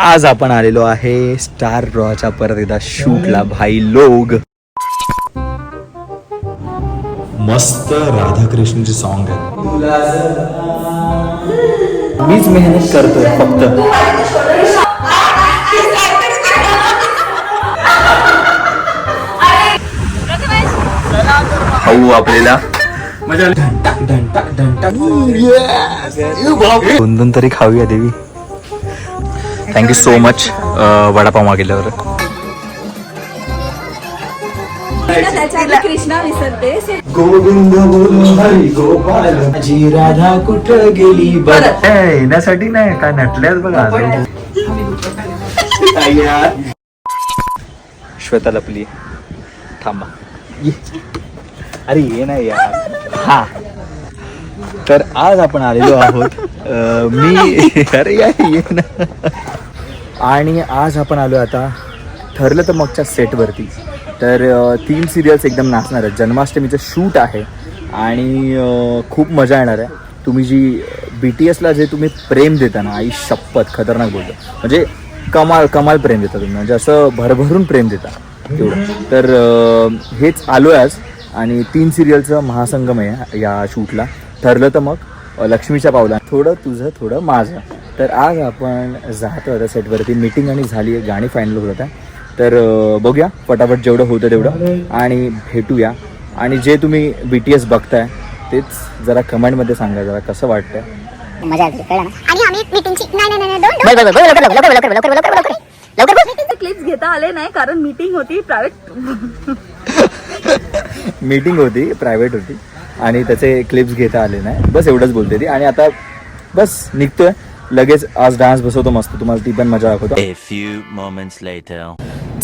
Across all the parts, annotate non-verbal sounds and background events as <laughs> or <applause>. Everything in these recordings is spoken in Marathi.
आज आपण आलेलो आहे स्टार रॉच्या परत एकदा शूटला भाई लोग. मस्त राधाकृष्णचे सॉन्ग आहे. मीच मेहनत करतोय फक्त. भाऊ आपल्याला. दोन दोन तरी खाऊया Devi. Thank you so much vada pav मागितल्यावर त्याच्या कृष्णा विसरते. गोविंद बोल हरी गोपाल. माझी राधा कुठं गेली? बरं. येण्यासाठी नाही काय नटल्यास बघा. श्वेता लपली. थांबा. ये. अरे ये नाही यार. हा. तर आज आपण आलेलो आहोत मी <laughs> अरे <laughs> ये ना. <laughs> आणि आज आपण आलो आता ठरलं तर मगच्या सेटवरती तर तीन सिरियल्स एकदम नाचणार. आहेत जन्माष्टमीचं शूट आहे आणि खूप मजा येणार आहे. तुम्ही जी बी टी एसला जे तुम्ही प्रेम देता ना आई शपथ खतरनाक बोलतो. म्हणजे कमाल कमाल प्रेम देता तुम्ही. म्हणजे असं भरभरून प्रेम देता. तेवढं तर हेच आलो आहे आज. आणि तीन सिरियलचं महासंगम आहे या शूटला ठरलं तर मग लक्ष्मीच्या पावला थोडं तुझं थोडं माझं. तर आज आपण जातो आता सेटवरती. मीटिंग आणि झाली आहे गाणी फायनल होत आहे तर बघूया. फटाफट जेवढं होतं तेवढं. आणि भेटूया. आणि जे तुम्ही बी टी एस बघताय तेच जरा कमेंटमध्ये सांगा जरा कसं वाटतंय. मजा कळलं ना? आणि आम्ही मीटिंगची नाही नाही नाही don't- क्लिप्स घेता आले नाही कारण मीटिंग होती प्रायव्हेट मीटिंग <laughs> होती प्रायव्हेट होती. आणि त्याचे क्लिप्स घेता आले नाही. बस एवढंच बोलते ती. आणि आता बस निघतोय. लगेच आज डान्स बसवतो मस्त. तुम्हाला ती पण मजा दाखवतो.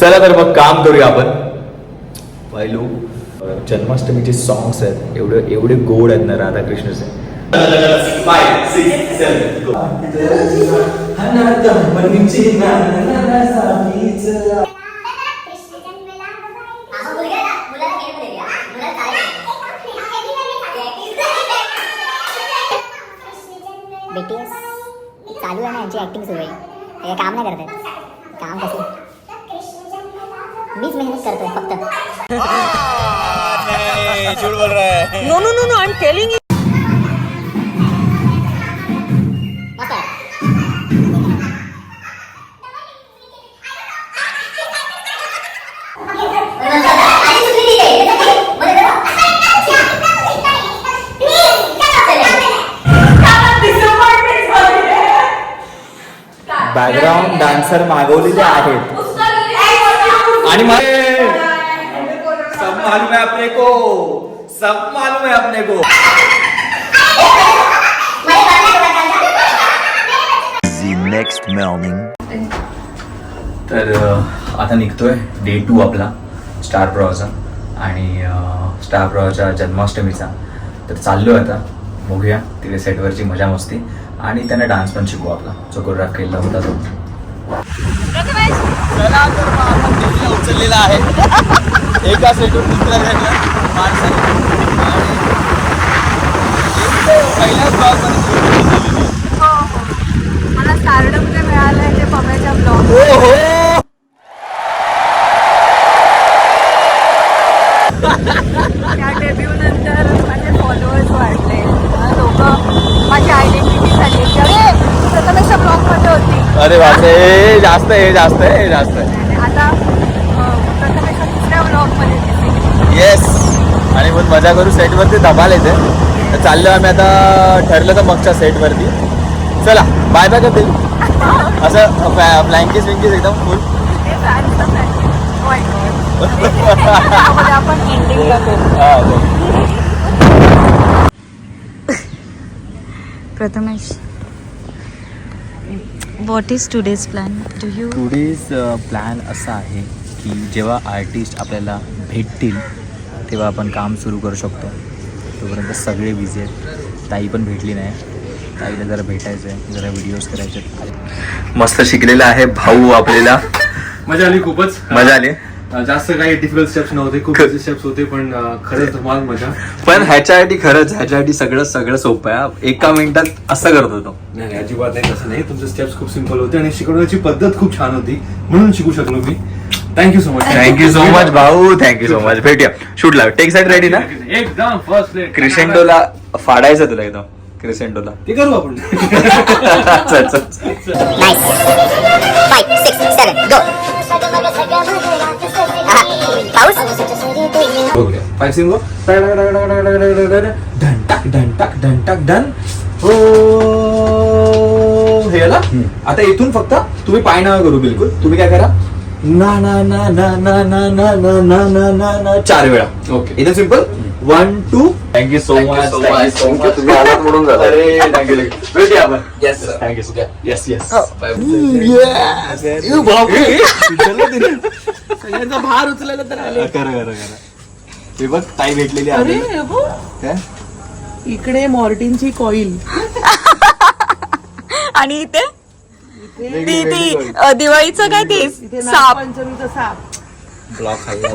चला तर मग काम करूया आपण. पहिलो जन्माष्टमीचे सॉंग्स आहेत. एवढे एवढे गोड आहेत ना राधाकृष्णचे. BTS चालू आहे ना यांची ऍक्टिंग सुरू आहे हे काम नाही करत आहेत काम कसं मीच मेहनत करतोय फक्त. No no no no I am telling background dancer मागवलेले आहेत. आणि सब मालूम है अपने को सब मालूम है अपने को. The next morning. तर आता निघतोय डे टू आपला स्टार प्रवाहचा आणि स्टार प्रवाहाच्या जन्माष्टमीचा. तर चाललोय आता. बघूया तिकडे सेटवरची मजा मस्ती. आणि त्यांना डान्स पण शिकू आपला. जो कोरिओग्राफ केला होता तो. उचललेला आहे. एका सेटवर दुसऱ्या मिळालंय ते पम्याच्या ब्लॉग त्या डेब्यू नंतर माझे फॉलोअर्स वाढले लोक माझी आयडेंटिटी झाली की अरे प्रथमेशच्या ब्लॉगमध्ये होती अरे बापरे हे जास्त आहे हे जास्त आहे हे जास्त आहे. आता प्रथमेशच्या दुसऱ्या. येस आणि मग मजा करू सेटवरती धमाल येते. तर चाललो आम्ही आता ठरलं तर मगच्या सेटवरती चला बाय बाय करते असं ब्लँकेस विंकेस एकदम फुल ते fans चं fan. Oh my God. त्यामध्ये आपण एंडिंग करू Prathamesh, what is today's plan? Do you today's plan असा आहे की जेव्हा आर्टिस्ट आपल्याला भेटतील तेव्हा आपण काम सुरू करू शकतो. तोपर्यंत सगळे बिझी आहेत. ताई पण भेटली नाही. ताईला जरा भेटायचं आहे जरा व्हिडिओज करायचे मस्त शिकलेला आहे भाऊ आपल्याला. मजा आली खूपच. मजा आली. जास्त काही डिफिकल्ट स्टेप्स नव्हते खूप इझी स्टेप्स होते पण खरंच धमाल मजा. पण ह्याच्यासाठी खरंच ह्याच्यासाठी सगळं सगळं सोपं आहे. एका मिनिटात असं करत होतो नाही नाही, अजिबात नाही तसं नाही. तुमचे स्टेप्स खूप सिंपल होते आणि शिकवण्याची पद्धत खूप छान होती. म्हणून शिकू शकलो मी. Thank you so much thank you so much भाऊ. थँक्यू सो मच भेटूया. शूटला टेक साईड रेडी ना? एकदम फर्स्ट क्रिसेंडोला फाडायचं तुला एकदम क्रिसेंडोला ते करू आपण. <laughs> चल चल फाय सिंगो डन टाक डन टाक डन टाक डन हो हे आला आता इथून फक्त तुम्ही पाय नका करू बिलकुल तुम्ही काय करा ना ना ना ना ना ना ना ना ना ना ना ना चार वेळा ओके एकदम simple one two thank you so much तुम्ही आलात म्हणून झालं. अरे थँक्यू भेटूया आपण येस थँक्यू येस येस सगळ्यांचा भार उचलायला तर आले खरं खरं खरं ते बघ ताई भेटलेली आहे अरे हो? काय इकडे मॉर्टिनची कॉईल. आणि इथे? ती ती अ, दिवाळीचं काय ते? इथे साप. नागपंचमीचा साप. ब्लॉक खाल्ला.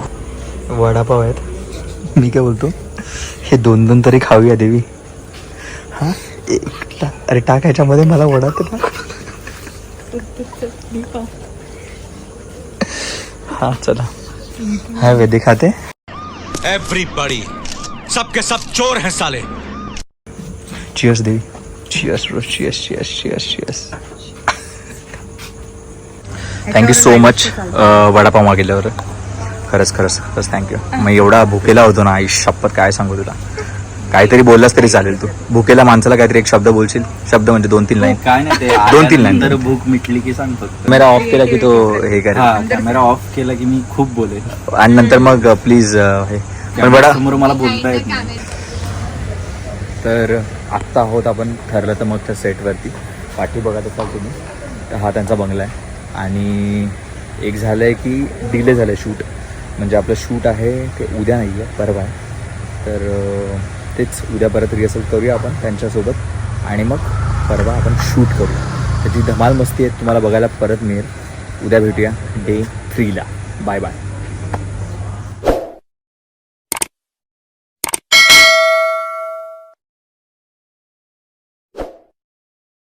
वडापाव आहेत. मी काय बोलतो? हे दोन दोन तरी खाऊया देवी. हा? एक टा- अरे टाक ह्याच्यामध्ये मला वडा तर टाक. <laughs> हा चला. हा वेदी खाते. एवरीबॉडी सबके सब चोर हैं साले। Cheers Devi cheers bro cheers cheers cheers cheers thank you so much vada pav मागितल्यावर. खरंच खरंच खरंच थँक्यू मग एवढा भुकेला होतो ना, आई, शपथ काय सांगू तुला? काहीतरी बोललास तरी चालेल तू. भुकेला माणसाला काहीतरी एक शब्द बोलशील? शब्द म्हणजे दोन तीन लाईन काय नाही ते <laughs> दोन तीन लाईन तर भूक मिटली की सांगतो कॅमेरा ऑफ केला की तो हे करे हा कॅमेरा ऑफ केला की मी खूप बोलेल. आणि नंतर मग प्लीज हे. पण बडा समोर मला बोलता येत नाही. तर आत्ता आहोत आपण ठरलं तर मग त्या सेटवरती पाठी बघत असाल तुम्ही. हा त्यांचा बंगला आहे. आणि एक झालं आहे की डिले झालं आहे शूट म्हणजे आपलं शूट आहे ते उद्या नाही आहे परवा आहे. तर तेच उद्या परत रिहर्सल करूया आपण त्यांच्यासोबत. आणि मग परवा आपण शूट करू त्याची धमाल मस्ती आहे तुम्हाला बघायला परत मिळेल. उद्या भेटूया डे थ्रीला बाय बाय